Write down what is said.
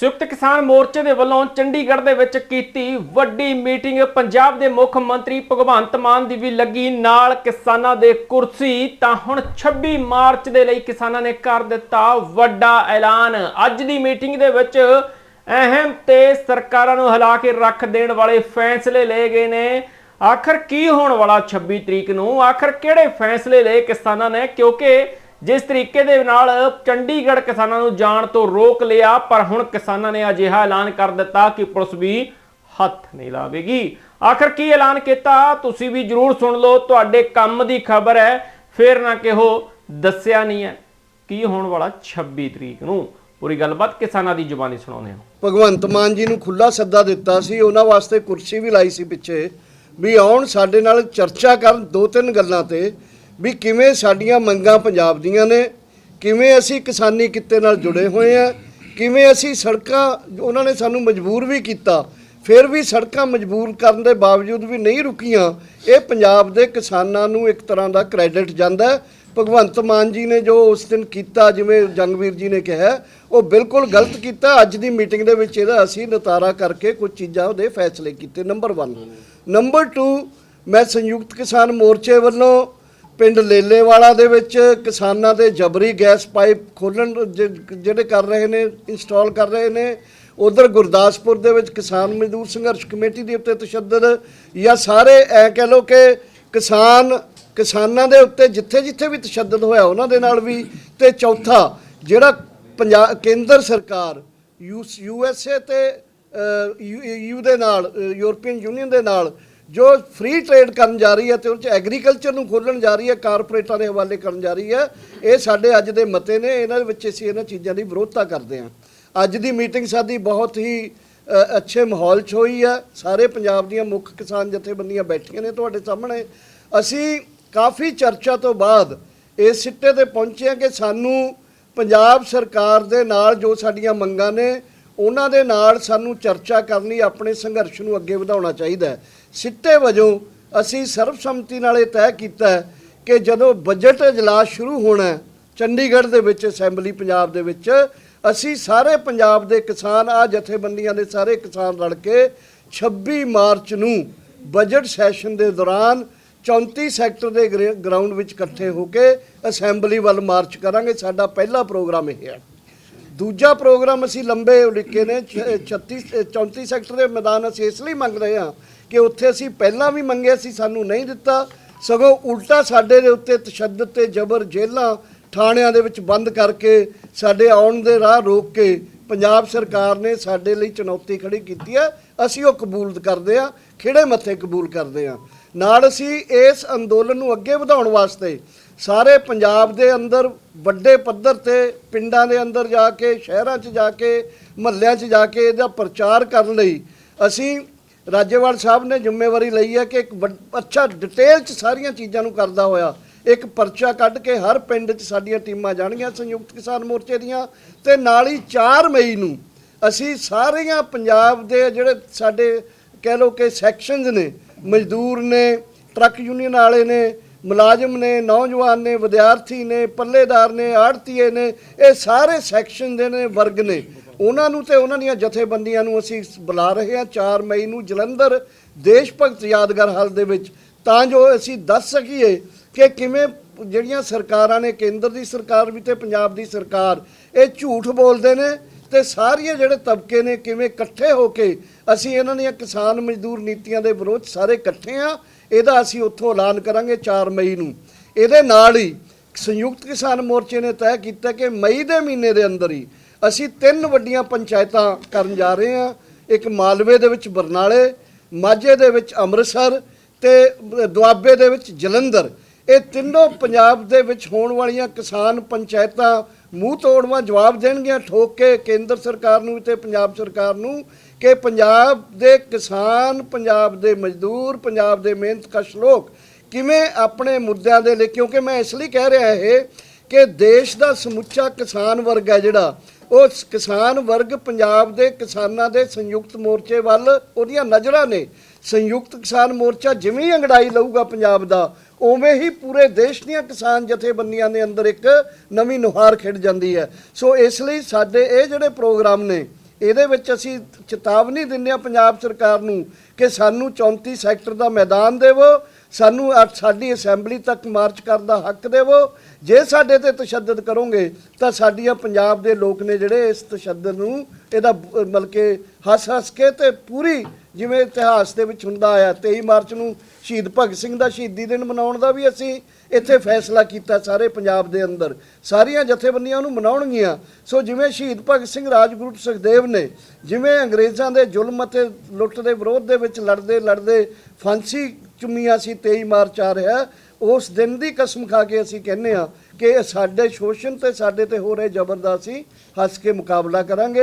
ਸੰਯੁਕਤ ਕਿਸਾਨ ਮੋਰਚੇ ਦੇ ਵੱਲੋਂ ਚੰਡੀਗੜ੍ਹ ਦੇ ਵਿੱਚ ਕੀਤੀ ਵੱਡੀ ਮੀਟਿੰਗ। ਪੰਜਾਬ ਦੇ ਮੁੱਖ ਮੰਤਰੀ ਭਗਵੰਤ ਮਾਨ ਦੀ ਵੀ ਲੱਗੀ ਨਾਲ ਕਿਸਾਨਾਂ ਦੇ ਕੁਰਸੀ। ਤਾਂ ਹੁਣ 26 ਮਾਰਚ ਦੇ ਲਈ ਕਿਸਾਨਾਂ ਨੇ ਕਰ ਦਿੱਤਾ ਵੱਡਾ ਐਲਾਨ। ਅੱਜ ਦੀ ਮੀਟਿੰਗ ਦੇ ਵਿੱਚ ਅਹਿਮ ਤੇ ਸਰਕਾਰਾਂ ਨੂੰ ਹਿਲਾ ਕੇ ਰੱਖ ਦੇਣ ਵਾਲੇ ਫੈਸਲੇ ਲਏ ਗਏ ਨੇ। ਆਖਰ ਕੀ ਹੋਣ ਵਾਲਾ 26 ਤਰੀਕ ਨੂੰ? ਆਖਰ ਕਿਹੜੇ ਫੈਸਲੇ ਲਏ ਕਿਸਾਨਾਂ ਨੇ? ਕਿਉਂਕਿ ਜਿਸ ਤਰੀਕੇ ਦੇ ਨਾਲ ਚੰਡੀਗੜ੍ਹ ਕਿਸਾਨਾਂ ਨੂੰ ਜਾਣ ਤੋਂ ਰੋਕ ਲਿਆ, ਪਰ ਹੁਣ ਕਿਸਾਨਾਂ ਨੇ ਅਜਿਹਾ ਐਲਾਨ ਕਰ ਦਿੱਤਾ ਕਿ ਪੁਲਿਸ ਵੀ ਹੱਥ ਨਹੀਂ ਲਾਵੇਗੀ। ਆਖਰ ਕੀ ਐਲਾਨ ਕੀਤਾ? ਤੁਸੀਂ ਵੀ ਜਰੂਰ ਸੁਣ ਲਓ, ਤੁਹਾਡੇ ਕੰਮ ਦੀ ਖਬਰ ਹੈ, ਫੇਰ ਨਾ ਕਿਹੋ, ਦੱਸਿਆ ਨਹੀਂ ਹੈ। ਕੀ ਹੋਣ ਵਾਲਾ 26 ਤਰੀਕ ਨੂੰ? ਪੂਰੀ ਗੱਲਬਾਤ ਕਿਸਾਨਾਂ ਦੀ ਜ਼ੁਬਾਨੀ ਸੁਣਾਉਂਦੇ ਹਾਂ। ਭਗਵੰਤ ਮਾਨ ਜੀ ਨੂੰ ਖੁੱਲਾ ਸੱਦਾ ਦਿੱਤਾ ਸੀ, ਉਹਨਾਂ ਵਾਸਤੇ ਕੁਰਸੀ ਵੀ ਲਾਈ ਸੀ ਪਿੱਛੇ, ਵੀ ਆਉਣ ਸਾਡੇ ਨਾਲ ਚਰਚਾ ਕਰਨ ਦੋ ਤਿੰਨ ਗੱਲਾਂ ਤੇ ਵੀ ਕਿਵੇਂ ਸਾਡੀਆਂ ਮੰਗਾਂ ਪੰਜਾਬ ਦੀਆਂ ਨੇ, ਕਿਵੇਂ ਅਸੀਂ ਕਿਸਾਨੀ ਕਿੱਤੇ ਨਾਲ ਜੁੜੇ ਹੋਏ ਆ, ਕਿਵੇਂ ਅਸੀਂ ਸੜਕਾਂ ਉਹਨਾਂ ਨੇ ਸਾਨੂੰ ਮਜਬੂਰ ਵੀ ਕੀਤਾ, ਫਿਰ ਵੀ ਸੜਕਾਂ ਮਜਬੂਰ ਕਰਨ ਦੇ ਬਾਵਜੂਦ ਵੀ ਨਹੀਂ ਰੁਕੀਆਂ, ਇਹ ਪੰਜਾਬ ਦੇ ਕਿਸਾਨਾਂ ਨੂੰ ਇੱਕ ਤਰ੍ਹਾਂ ਦਾ ਕ੍ਰੈਡਿਟ ਜਾਂਦਾ ਭਗਵੰਤ ਮਾਨ ਜੀ ਨੇ ਜੋ ਉਸ ਦਿਨ ਕੀਤਾ, ਜਿਵੇਂ ਜੰਗਵੀਰ ਜੀ ਨੇ ਕਿਹਾ, ਉਹ ਬਿਲਕੁਲ ਗਲਤ ਕੀਤਾ। ਅੱਜ ਦੀ ਮੀਟਿੰਗ ਦੇ ਵਿੱਚ ਇਹਦਾ ਅਸੀਂ ਨਤਾਰਾ ਕਰਕੇ ਕੁਝ ਚੀਜ਼ਾਂ ਉਹਦੇ ਫੈਸਲੇ ਕੀਤੇ। ਨੰਬਰ 1 ਨੰਬਰ 2 ਮੈਂ ਸੰਯੁਕਤ ਕਿਸਾਨ ਮੋਰਚੇ ਵੱਲੋਂ ਪਿੰਡ ਲੇਲੇਵਾਲਾ ਦੇ ਵਿੱਚ ਕਿਸਾਨਾਂ ਦੇ ਜਬਰੀ ਗੈਸ ਪਾਈਪ ਖੋਲਣ ਜਿਹੜੇ ਕਰ ਰਹੇ ਨੇ, ਇੰਸਟਾਲ ਕਰ ਰਹੇ ਨੇ। ਉਧਰ ਗੁਰਦਾਸਪੁਰ ਦੇ ਵਿੱਚ ਕਿਸਾਨ ਮਜ਼ਦੂਰ ਸੰਘਰਸ਼ ਕਮੇਟੀ ਦੇ ਉੱਤੇ ਤਸ਼ੱਦਦ ਜਾਂ ਸਾਰੇ ਐ ਕਹਿ ਲੋ ਕਿ ਕਿਸਾਨ, ਕਿਸਾਨਾਂ ਦੇ ਉੱਤੇ ਜਿੱਥੇ ਜਿੱਥੇ ਵੀ ਤਸ਼ੱਦਦ ਹੋਇਆ, ਉਹਨਾਂ ਦੇ ਨਾਲ ਵੀ। ਤੇ ਚੌਥਾ, ਜਿਹੜਾ ਪੰਜਾਬ ਕੇਂਦਰ ਸਰਕਾਰ ਯੂ ਐਸ ਏ ਤੇ ਯੂ ਦੇ ਨਾਲ ਯੂਰਪੀਅਨ ਯੂਨੀਅਨ ਦੇ ਨਾਲ ਜੋ ਫ੍ਰੀ ਟ੍ਰੇਡ ਕਰਨ ਜਾ ਰਹੀ ਹੈ ਤੇ ਉਹ ਚ ਐਗਰੀਕਲਚਰ ਨੂੰ ਖੋਲਣ ਜਾ ਰਹੀ ਹੈ ਕਾਰਪੋਰੇਟਾਂ ਦੇ ਹਵਾਲੇ ਕਰਨ ਜਾ ਰਹੀ ਹੈ, ਇਹ ਸਾਡੇ ਅੱਜ ਦੇ ਮਤੇ ਨੇ, ਇਹਨਾਂ ਦੇ ਵਿੱਚ ਅਸੀਂ ਇਹਨਾਂ ਚੀਜ਼ਾਂ ਦੀ ਵਿਰੋਧਤਾ ਕਰਦੇ ਹਾਂ। ਅੱਜ ਦੀ ਮੀਟਿੰਗ ਸਾਡੀ ਬਹੁਤ ਹੀ ਅੱਛੇ ਮਾਹੌਲ 'ਚ ਹੋਈ ਹੈ। ਸਾਰੇ ਪੰਜਾਬ ਦੀਆਂ ਮੁੱਖ ਕਿਸਾਨ ਜਥੇਬੰਦੀਆਂ ਬੈਠੀਆਂ ਨੇ ਤੁਹਾਡੇ ਸਾਹਮਣੇ। ਅਸੀਂ ਕਾਫੀ ਚਰਚਾ ਤੋਂ ਬਾਅਦ ਇਸ ਸਿੱਟੇ ਤੇ ਪਹੁੰਚੇ ਹਾਂ ਕਿ ਸਾਨੂੰ ਪੰਜਾਬ ਸਰਕਾਰ ਦੇ ਨਾਲ ਜੋ ਸਾਡੀਆਂ ਮੰਗਾਂ ਨੇ, ਉਹਨਾਂ ਦੇ ਨਾਲ ਸਾਨੂੰ ਚਰਚਾ ਕਰਨੀ, ਆਪਣੇ ਸੰਘਰਸ਼ ਨੂੰ ਅੱਗੇ ਵਧਾਉਣਾ ਚਾਹੀਦਾ ਹੈ। ਸਿੱਟੇ ਵਜੋਂ ਅਸੀਂ ਸਰਬਸੰਮਤੀ ਨਾਲ ਇਹ ਤੈਅ ਕੀਤਾ ਹੈ ਕਿ ਜਦੋਂ ਬਜਟ ਇਜਲਾਸ ਸ਼ੁਰੂ ਹੋਣਾ ਚੰਡੀਗੜ੍ਹ ਦੇ ਵਿੱਚ ਅਸੈਂਬਲੀ ਪੰਜਾਬ ਦੇ ਵਿੱਚ ਅਸੀਂ ਸਾਰੇ ਪੰਜਾਬ ਦੇ ਕਿਸਾਨ ਆ ਜਥੇਬੰਦੀਆਂ ਦੇ ਸਾਰੇ ਕਿਸਾਨ ਰਲ ਕੇ 26 ਮਾਰਚ ਨੂੰ ਬਜਟ ਸੈਸ਼ਨ ਦੇ ਦੌਰਾਨ 34 ਸੈਕਟਰ ਦੇ ਗਰੇ- ਗਰਾਊਂਡ ਵਿੱਚ ਇਕੱਠੇ ਹੋ ਕੇ ਅਸੈਂਬਲੀ ਵੱਲ ਮਾਰਚ ਕਰਾਂਗੇ। ਸਾਡਾ ਪਹਿਲਾ ਪ੍ਰੋਗਰਾਮ ਇਹ ਹੈ। ਦੂਜਾ ਪ੍ਰੋਗਰਾਮ ਅਸੀਂ ਲੰਬੇ ਉਲੀਕੇ ਨੇ ਛ- 36 ਅ, 34 ਸੈਕਟਰ ਦੇ ਮੈਦਾਨ ਅਸੀਂ ਇਸ ਲਈ ਮੰਗ ਰਹੇ ਹਾਂ ਕਿ ਉੱਥੇ ਅਸੀਂ ਪਹਿਲਾਂ ਵੀ ਮੰਗਿਆ ਸੀ, ਸਾਨੂੰ ਨਹੀਂ ਦਿੱਤਾ। ਸਗੋਂ ਉਲਟਾ ਸਾਡੇ ਦੇ ਉੱਤੇ ਤਸ਼ੱਦਦ ਤੇ ਜ਼ਬਰ ਜੇਲ੍ਹਾਂ ਥਾਣਿਆਂ ਦੇ ਵਿੱਚ ਬੰਦ ਕਰਕੇ ਸਾਡੇ ਆਉਣ ਦੇ ਰਾਹ ਰੋਕ ਕੇ ਪੰਜਾਬ ਸਰਕਾਰ ਨੇ ਸਾਡੇ ਲਈ ਚੁਣੌਤੀ ਖੜੀ ਕੀਤੀ ਹੈ। ਅਸੀਂ ਉਹ ਕਬੂਲ ਕਰਦੇ ਹਾਂ, ਖਿਹੜੇ ਮੱਥੇ ਕਬੂਲ ਕਰਦੇ ਹਾਂ। ਨਾਲ ਅਸੀਂ ਇਸ ਅੰਦੋਲਨ ਨੂੰ ਅੱਗੇ ਵਧਾਉਣ ਵਾਸਤੇ ਸਾਰੇ ਪੰਜਾਬ ਦੇ ਅੰਦਰ, ਵੱਡੇ ਪੱਧਰ ਤੇ, ਪਿੰਡਾਂ ਦੇ ਅੰਦਰ ਜਾ ਕੇ, ਸ਼ਹਿਰਾਂ 'ਚ ਜਾ ਕੇ, ਮਹੱਲਿਆਂ 'ਚ ਜਾ ਕੇ ਇਹਦਾ ਪ੍ਰਚਾਰ ਕਰਨ ਲਈ ਅਸੀਂ ਰਾਜੇਵਾਲ ਸਾਹਿਬ ਨੇ ਜ਼ਿੰਮੇਵਾਰੀ ਲਈ ਹੈ ਕਿ ਇੱਕ ਵੱਡ- ਅੱਛਾ ਡਿਟੇਲ 'ਚ ਸਾਰੀਆਂ ਚੀਜ਼ਾਂ ਨੂੰ ਕਰਦਾ ਹੋਇਆ, ਇੱਕ ਪਰਚਾ ਕੱਢ ਕੇ ਹਰ ਪਿੰਡ 'ਚ ਸਾਡੀਆਂ ਟੀਮਾਂ ਜਾਣਗੀਆਂ ਸੰਯੁਕਤ ਕਿਸਾਨ ਮੋਰਚੇ ਦੀਆਂ, ਤੇ ਨਾਲ ਹੀ 4 ਮਈ ਨੂੰ ਅਸੀਂ ਸਾਰੀਆਂ ਪੰਜਾਬ ਦੇ ਜਿਹੜੇ ਸਾਡੇ ਕਹਿ ਲਓ ਕਿ ਸੈਕਸ਼ਨਸ ਨੇ, ਮਜ਼ਦੂਰ ਨੇ ਟਰੱਕ ਯੂਨੀਅਨ ਵਾਲੇ ਨੇ, ਮੁਲਾਜ਼ਮ ਨੇ, ਨੌਜਵਾਨ ਨੇ, ਵਿਦਿਆਰਥੀ ਨੇ, ਪੱਲੇਦਾਰ ਨੇ ਆੜਤੀਏ ਨੇ, ਇਹ ਸਾਰੇ ਸੈਕਸ਼ਨ ਦੇ ਨੇ, ਵਰਗ ਨੇ। ਉਹਨਾਂ ਨੂੰ ਤੇ ਉਹਨਾਂ ਦੀਆਂ ਜਥੇਬੰਦੀਆਂ ਨੂੰ ਅਸੀਂ ਬੁਲਾ ਰਹੇ ਹਾਂ 4 ਮਈ ਨੂੰ ਜਲੰਧਰ ਦੇਸ਼ ਭਗਤ ਯਾਦਗਾਰ ਹਾਲ ਦੇ ਵਿੱਚ। ਤਾਂ ਜੋ ਅਸੀਂ ਦੱਸ ਸਕੀਏ ਕਿ ਕਿਵੇਂ ਜਿਹੜੀਆਂ ਸਰਕਾਰਾਂ ਨੇ, ਕੇਂਦਰ ਦੀ ਸਰਕਾਰ ਵੀ ਤੇ ਪੰਜਾਬ ਦੀ ਸਰਕਾਰ, ਇਹ ਝੂਠ ਬੋਲਦੇ ਨੇ ਤੇ ਸਾਰੀਆਂ ਜਿਹੜੇ ਤਬਕੇ ਨੇ ਕਿਵੇਂ ਇਕੱਠੇ ਹੋ ਕੇ ਅਸੀਂ ਇਹਨਾਂ ਦੀਆਂ ਕਿਸਾਨ ਮਜ਼ਦੂਰ ਨੀਤੀਆਂ ਦੇ ਵਿਰੋਧ ਸਾਰੇ ਇਕੱਠੇ ਆ ਇਹਦਾ ਅਸੀਂ ਉੱਥੋਂ ਐਲਾਨ ਕਰਾਂਗੇ 4 ਮਈ ਨੂੰ। ਇਹਦੇ ਨਾਲ ਹੀ ਸੰਯੁਕਤ ਕਿਸਾਨ ਮੋਰਚੇ ਨੇ ਤੈਅ ਕੀਤਾ ਕਿ ਮਈ ਦੇ ਮਹੀਨੇ ਦੇ ਅੰਦਰ ਹੀ ਅਸੀਂ ਤਿੰਨ ਵੱਡੀਆਂ ਪੰਚਾਇਤਾਂ ਕਰਨ ਜਾ ਰਹੇ ਹਾਂ। ਇੱਕ ਮਾਲਵੇ ਦੇ ਵਿੱਚ ਬਰਨਾਲੇ, ਮਾਝੇ ਦੇ ਵਿੱਚ ਅੰਮ੍ਰਿਤਸਰ ਤੇ ਦੁਆਬੇ ਦੇ ਵਿੱਚ ਜਲੰਧਰ। ਇਹ ਤਿੰਨੋਂ ਪੰਜਾਬ ਦੇ ਵਿੱਚ ਹੋਣ ਵਾਲੀਆਂ ਕਿਸਾਨ ਪੰਚਾਇਤਾਂ ਮੂੰਹ ਤੋੜਵਾ ਜਵਾਬ ਦੇਣਗੀਆਂ। ਠੋਕ ਕੇ ਕੇਂਦਰ ਸਰਕਾਰ ਨੂੰ ਤੇ ਪੰਜਾਬ ਸਰਕਾਰ ਨੂੰ ਕਿ ਪੰਜਾਬ ਦੇ ਕਿਸਾਨ, ਪੰਜਾਬ ਦੇ ਮਜ਼ਦੂਰ, ਪੰਜਾਬ ਦੇ ਮਿਹਨਤਕਸ਼ ਲੋਕ ਕਿਵੇਂ ਆਪਣੇ ਮੁੱਦਿਆਂ ਦੇ ਲਈ, ਕਿਉਂਕਿ ਮੈਂ ਇਸ ਲਈ ਕਹਿ ਰਿਹਾ ਇਹ ਕਿ ਦੇਸ਼ ਦਾ ਸਮੁੱਚਾ ਕਿਸਾਨ ਵਰਗ ਹੈ ਜਿਹੜਾ ਉਹ ਕਿਸਾਨ ਵਰਗ ਪੰਜਾਬ ਦੇ ਕਿਸਾਨਾਂ ਦੇ ਸੰਯੁਕਤ ਮੋਰਚੇ ਵੱਲ ਉਹਦੀਆਂ ਨਜ਼ਰਾਂ ਨੇ। ਸੰਯੁਕਤ ਕਿਸਾਨ ਮੋਰਚਾ ਜਿਵੇਂ ਅੰਗੜਾਈ ਲਊਗਾ ਪੰਜਾਬ ਦਾ, ਉਵੇਂ ਹੀ ਪੂਰੇ ਦੇਸ਼ ਦੀਆਂ ਕਿਸਾਨ ਜਥੇਬੰਦੀਆਂ ਦੇ ਅੰਦਰ ਇੱਕ ਨਵੀਂ ਨੁਹਾਰ ਖਿੜ ਜਾਂਦੀ ਹੈ। ਸੋ ਇਸ ਲਈ ਸਾਡੇ ਇਹ ਜਿਹੜੇ ਪ੍ਰੋਗਰਾਮ ਨੇ, ਇਹਦੇ ਵਿੱਚ ਅਸੀਂ ਚੇਤਾਵਨੀ ਦਿੰਦੇ ਹਾਂ ਪੰਜਾਬ ਸਰਕਾਰ ਨੂੰ ਕਿ ਸਾਨੂੰ 34 ਸੈਕਟਰ ਦਾ ਮੈਦਾਨ ਦੇਵੋ ਸਾਨੂੰ ਸਾਡੀ ਅਸੈਂਬਲੀ ਤੱਕ ਮਾਰਚ ਕਰਨ ਦਾ ਹੱਕ ਦੇਵੋ। ਜੇ ਸਾਡੇ ਤੇ ਤਸ਼ੱਦਦ ਕਰੋਗੇ, ਤਾਂ ਸਾਡੀਆਂ ਪੰਜਾਬ ਦੇ ਲੋਕ ਨੇ ਜਿਹੜੇ ਇਸ ਤਸ਼ੱਦਦ ਨੂੰ ਇਹਦਾ ਬ- ਮਤਲਬ ਕਿ ਹੱਸ ਹੱਸ ਕੇ ਤੇ ਪੂਰੀ ਜਿਵੇਂ ਇਤਿਹਾਸ ਦੇ ਵਿੱਚ ਹੁੰਦਾ ਆਇਆ 23 ਮਾਰਚ ਨੂੰ ਸ਼ਹੀਦ ਭਗਤ ਸਿੰਘ ਦਾ ਸ਼ਹੀਦੀ ਦਿਨ ਮਨਾਉਣ ਦਾ ਵੀ ਅਸੀਂ ਇੱਥੇ ਫੈਸਲਾ ਕੀਤਾ ਸਾਰੇ ਪੰਜਾਬ ਦੇ ਅੰਦਰ। ਸਾਰੀਆਂ ਜਥੇਬੰਦੀਆਂ ਉਹਨੂੰ ਮਨਾਉਣਗੀਆਂ। ਸੋ ਜਿਵੇਂ ਸ਼ਹੀਦ ਭਗਤ ਸਿੰਘ ਰਾਜਗੁਰੂ ਸੁਖਦੇਵ ਨੇ, ਜਿਵੇਂ ਅੰਗਰੇਜ਼ਾਂ ਦੇ ਜ਼ੁਲਮ ਅਤੇ ਲੁੱਟ ਦੇ ਵਿਰੋਧ ਦੇ ਵਿੱਚ ਲੜਦੇ ਲੜਦੇ ਫਾਂਸੀ ਚੁੰਮੀਆਂ ਸੀ 23 ਮਾਰਚ ਆ ਰਿਹਾ। ਉਸ ਦਿਨ ਦੀ ਕਸਮ ਖਾ ਕੇ ਅਸੀਂ ਕਹਿੰਦੇ ਆ ਕਿ ਸਾਡੇ ਸ਼ੋਸ਼ਣ ਤੇ ਸਾਡੇ ਤੇ ਹੋ ਰਹੇ ਜ਼ਬਰ ਦਾ ਅਸੀਂ ਹੱਸ ਕੇ ਮੁਕਾਬਲਾ ਕਰਾਂਗੇ।